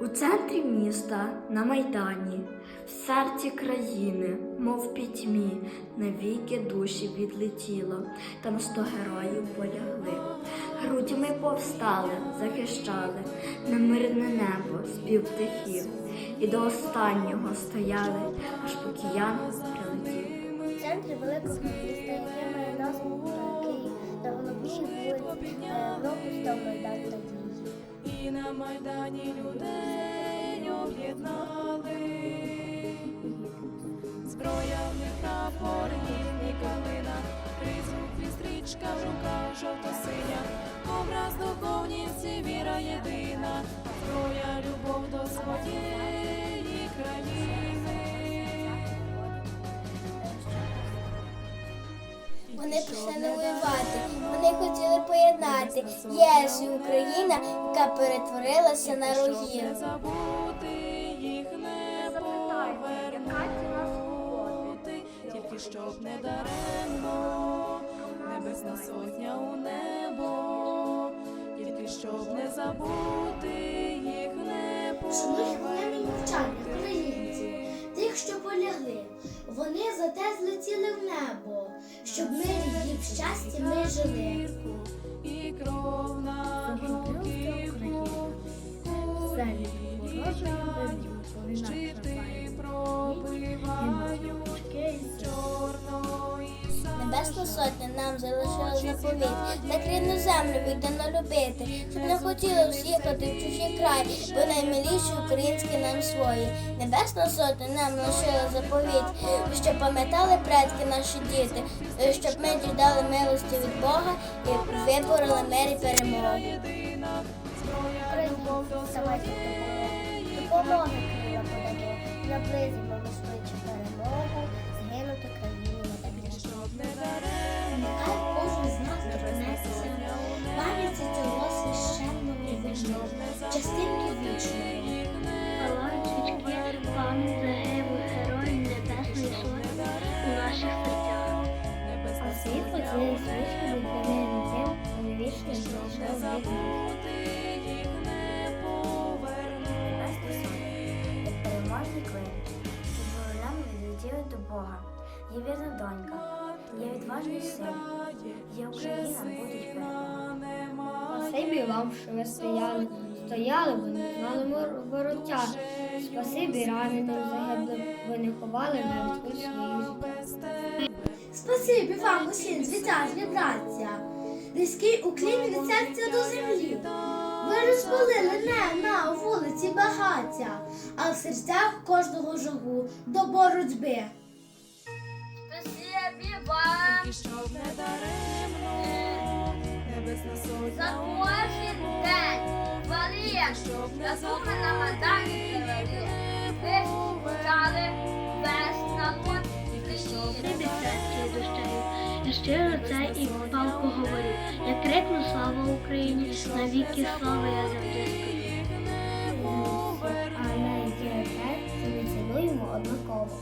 У центрі міста, на майдані, в серці країни, мов пітьмі, навіки душі відлетіло, там сто героїв полягли. Грудьми повстали, захищали на мирне небо спів птахів, і до останнього стояли, аж поки Янгол прилетів. В центрі великого міста є майдан Київ, на головній вулиці Європи став майдан Надії. І на майдані людей об'єднали. Зброя в них прапор, гідний калина, Тризуб і стрічка в руках жовто-синя, образ духовність і віра єдина, зброя, любов до своєї країни. Вони вони хотіли поєднати ЄС і Україна, яка перетворилася на Щоб руїн. не забути їх не повернути, тільки щоб не даремно, небесна сотня у небо, тільки щоб не забути їх не хвилини мовчання українців, тих, що полягли. Вони за те злетіли в небо, щоб ми її в щасті ми жили. І кров на бруківку, Небесна сотня нам залишила заповіт, так рідну землю віддано любити, щоб не хотіли з'їхати в чужий край, бо наймиліші українські нам свої. Небесна сотня нам лишила заповіт, щоб пам'ятали предки наші діти, щоб ми діждали милості від Бога і вибороли мир і перемогу. Допомоги крила подамо, наблизимо ми швидше перемогу, згинути країні до Бога. Є вірна донька, є відважний син, є Україна, будуть перемоги. Спасибі вам, що ви стояли, стояли, ви не знали вороття. Спасибі раненим загиблим, ви не ховали навіть у своїх життя. Спасибі вам, усім звітязні браття, низький уклін від серця до землі. Ви розпалили не на вулиці багаття, а в серцях кожного жагу до боротьби. Спасибі вам щоб не даремно. Небесна сотня за кожен день, Валія, щоб на Майдані провели. Ви стали щиро це і палку говорю. Я крикну слава Україні, навіки слава я завжди скажу. А на це ми цінуємо однаково.